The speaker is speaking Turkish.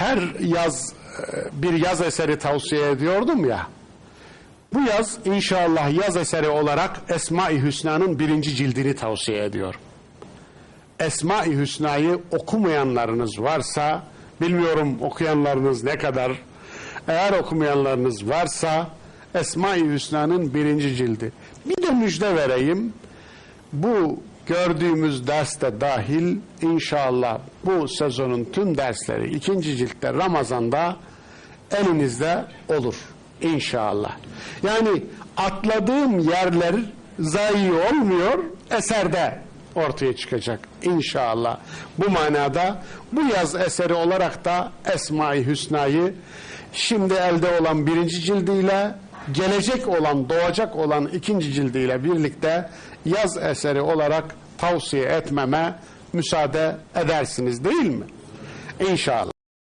her yaz e, bir yaz eseri tavsiye ediyordum ya. Bu yaz inşallah yaz eseri olarak Esma-i Hüsna'nın birinci cildini tavsiye ediyorum. Esma-i Hüsna'yı okumayanlarınız varsa, bilmiyorum okuyanlarınız ne kadar, eğer okumayanlarınız varsa Esma-i Hüsna'nın birinci cildi. Bir de müjde vereyim. Bu gördüğümüz derste dahil inşallah bu sezonun tüm dersleri ikinci ciltte Ramazan'da elinizde olur inşallah. Yani atladığım yerler zayi olmuyor eserde ortaya çıkacak inşallah. Bu manada bu yaz eseri olarak da Esma-i Hüsna'yı şimdi elde olan birinci cildiyle gelecek olan doğacak olan ikinci cildiyle birlikte yaz eseri olarak tavsiye etmeme müsaade edersiniz değil mi? İnşallah.